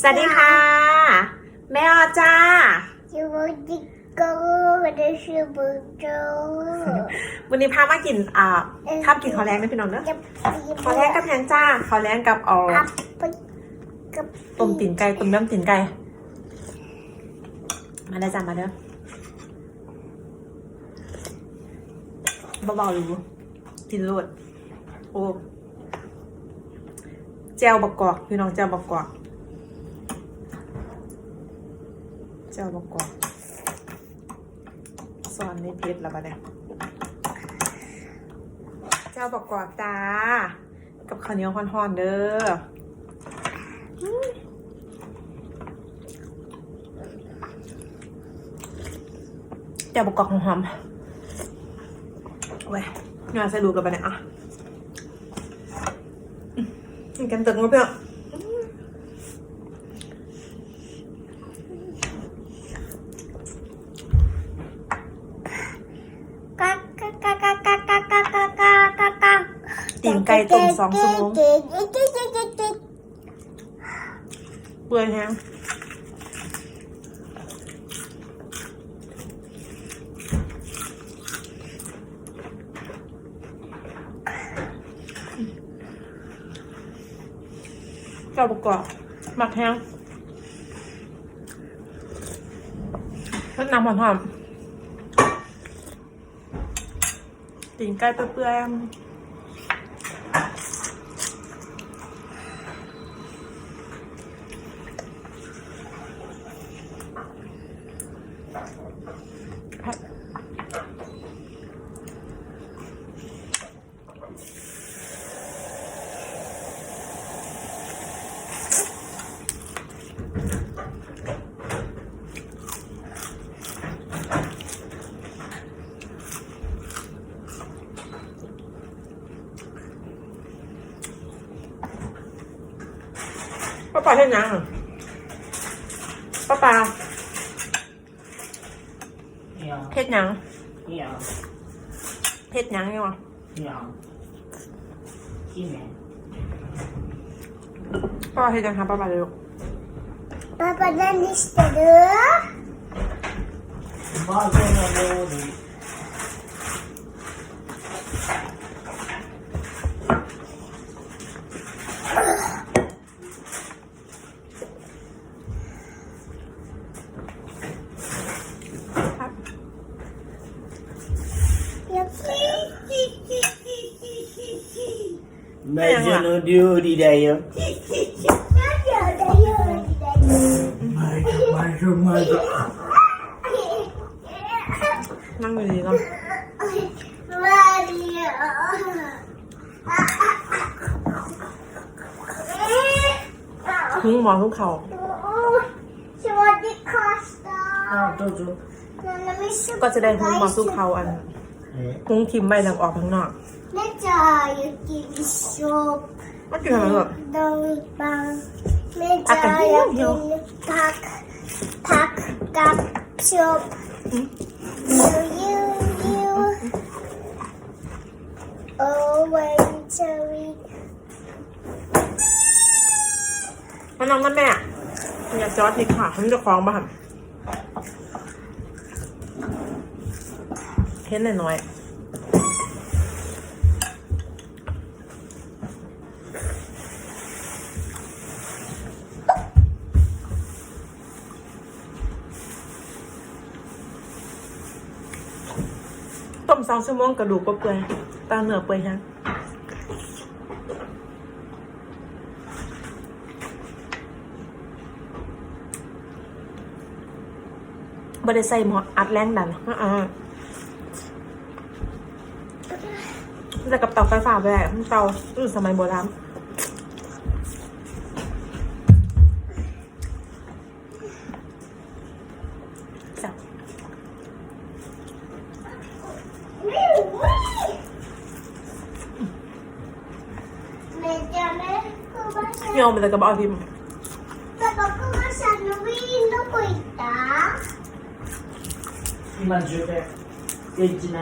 สวัสดีค่ะ แม่ออจ้าสวัสดีค่ะดิฉันบุโจวันนี้พามากินอ่าข้าวกินข้าวแรงไหมพี่น้องเนอะจะข้าวแรงกับแพงจ้าข้าวแรงกับเอ่ออัพไปกับต้มตีนไก่ต้มน้ำตีนไก่มาได้จ้ามาเด้อเบาๆอยู่กินรวดโอ้แจวบกกอกพี่น้องแจวบกกอก แจวบอกกอกซอนในเพชรแล้วปะเนี่ยแจวบอกกอกจ้ากับข้าวเหนียวฮ้อนๆเด้อเดี๋ยวประกอบหอมเว้ยงานใส่ดูกันไปเนี่ยอะกันตึงวะเพื่อ ไก่ต้มสองชั่วโมง เก๋เก๋เก๋เก๋เก๋เก๋ เปื่อยแฮงเจ้าประกอบหมักแห้งเพิ่มน้ำหอมๆตีนไก่เปื่อยๆ ป้าปลาให้นังป้าปลาเหนียวเฮ็ดหยังเหนียวเหยังอยู่วะเหนียวขี้แหนป้าเฮ็ดหยังหป้าปลาเลยลูก Papa dan Mister. Bagus nak. Jodi dayım. Merhaba, merhaba. นั่งอยู่นี่ก่อนทุ่งหมอนทุ่งเขา อ้าวดูดูก็จะได้ทุ่งหมอนทุ่งเขาอันทุ่งทิมใบหทางออกข้างนอก Ne diyor ki bir şop? Bất Đồng bằng Mẹ trả yêu Thạc Thạc Cặp Chụp Yêu yêu yêu Always cherry Con nóng lắm mẹ Nhà chó thì khả hứng cho khoang bà hẳn. Thế này nói องชั่วโมงกระดูกก็เปื่อยตาเหนือเปื่อยฮะบริใส่หมออัดแรงดันอ่าจะกับเตาไฟฟ้าไปได้เตาสมัยโบราณ ಹೋಗ್ಬೇಕಾ ಬಾವಿ ಜೊತೆ ಹೆಜ್ಜಿನ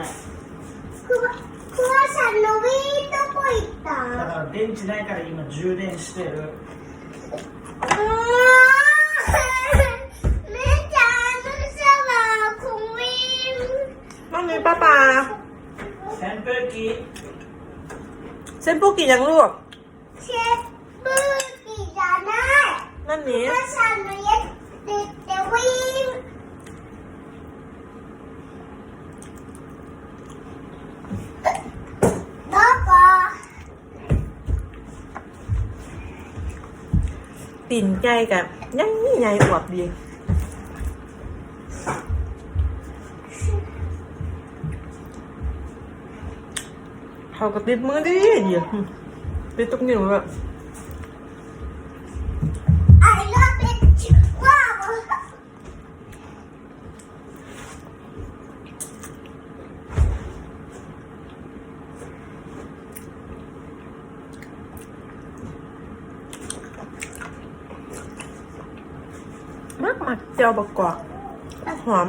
ದಿಂಚಿದ ಕರೆ ನಿಮ್ಮ ಜೂಡೆ ಅಷ್ಟೇ Mami, papá. Sempre aqui. Sempre um pouquinho, né, Lu. Sempre. Mum is. For chay cả. Nhắn nhai quạt gì Thôi có tiếp mới đi gì Tiếp tục nhiều rồi มากมากเจียวบกกอกหอม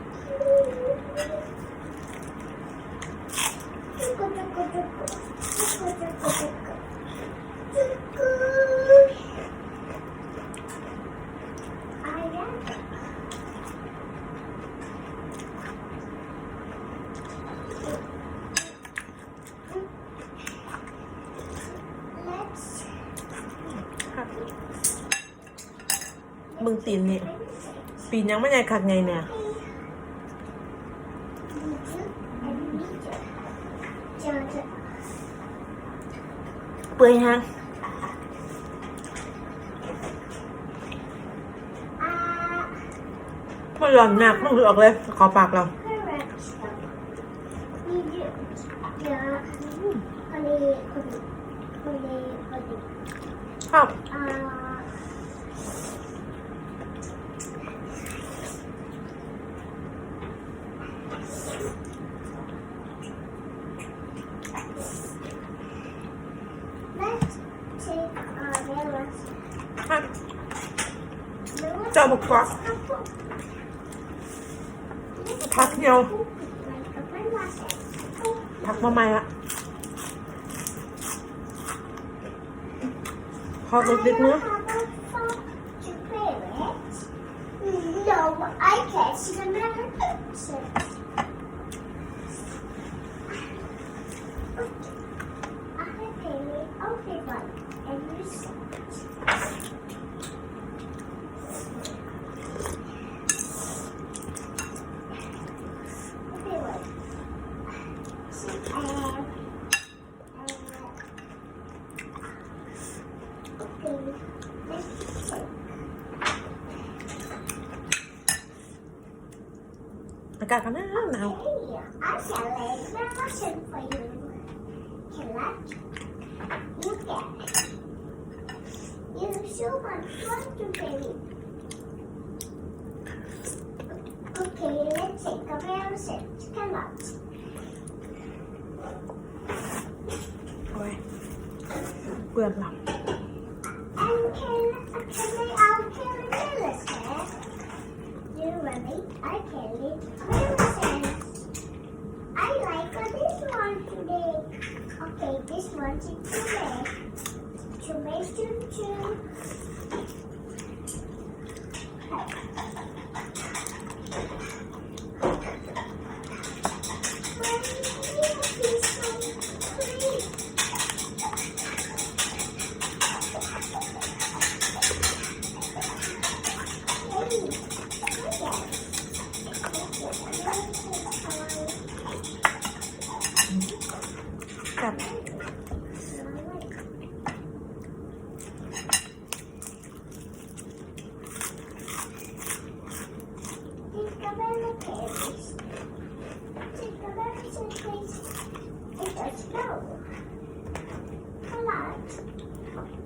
มึงตีนนี่ปีนยังไม่ใหญ่ขัดไงเนี่ย เปื่อยฮะมันร้อนหนักมันหลุดออกเลยขอปากเราครับ Bak. Takmıyor. Takmamaya. Harun'un ne? Look at. You're so much baby? Okay, let's take a round six. Come on. Four. Good luck. babies wanted to make. To make choo choo.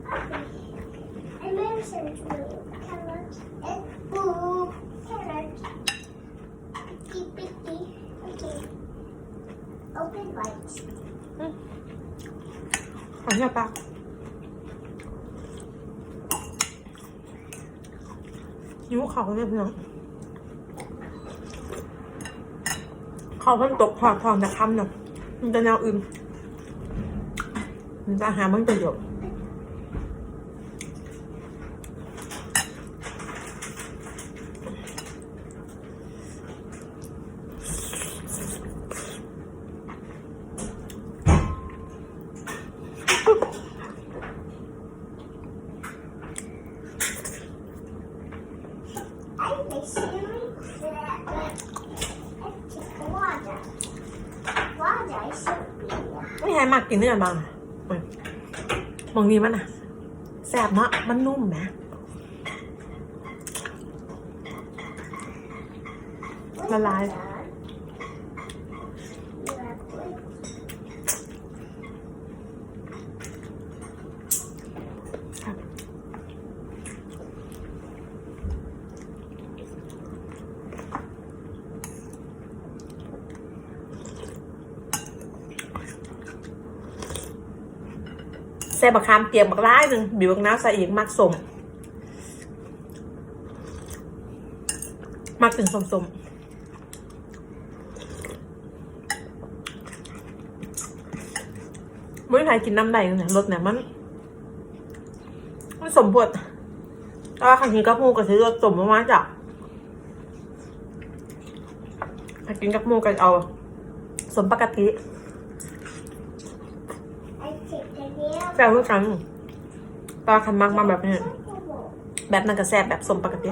I mentioned carrot and blue carrot. Picky, picky. Okay. Open wide. อันนี้ปะ ยิ้วเขาเนี่ยพี่น้องเขาเพิ่งตกพอดพอดจะคำเนาะมันจะแนวอื่นมันจะหามันประโยชน์ ไม่ให้มากกินเนื้อบางมบางนี้มันอะแซ่บเนาะมันนุ่มไหมละลาย ใส่บักคามเปียกบักร้ายหนึ่งบิวบักน้ำใส่อีกมักสมมักถึงสมสมไม่มีใครกินน้ำใดเลยรสเนี่ยมันมันสมบทแต่ว่าขันกินกับมูก็ซื้อรสสมมาจากถ้ากินกับมูก็เอาสมปกติ แซ่บทุกครั้งปลาคันมักมาแบบนี้แบบนั้นก็แซ่บแบบสมปกติ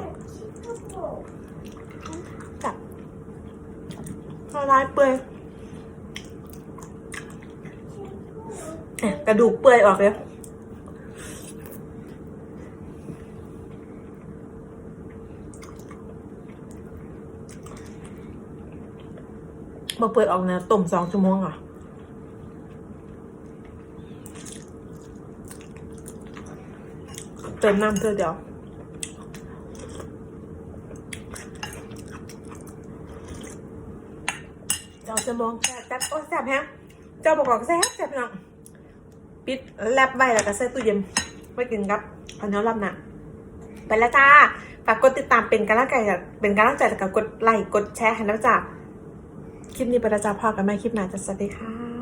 จับละลายเปื่อยเนี่ยกระดูกเปื่อยออกเลยมาเปิดออกนะต้มสองชั่วโมงอะ เติมน้ำเพื่อเดี๋ยวเจ้าจะมองแซ่บโอ้แซ่บแฮะเจ้าบอกว่าแซ่บแซ่บพี่น้องปิดแลบไว้แล้วก็ใส่ตู้เย็นไว้กินครับอันนี้รับนะไปแล้วจ้าฝากกดติดตามเป็นกำลังใจเป็นกำลังใจแล้วก็กดไลค์กดแชร์ให้นะจ้าคลิปนี้ไปแล้วจ้าพอกันไหมคลิปหน้าจะสวัสดีค่ะ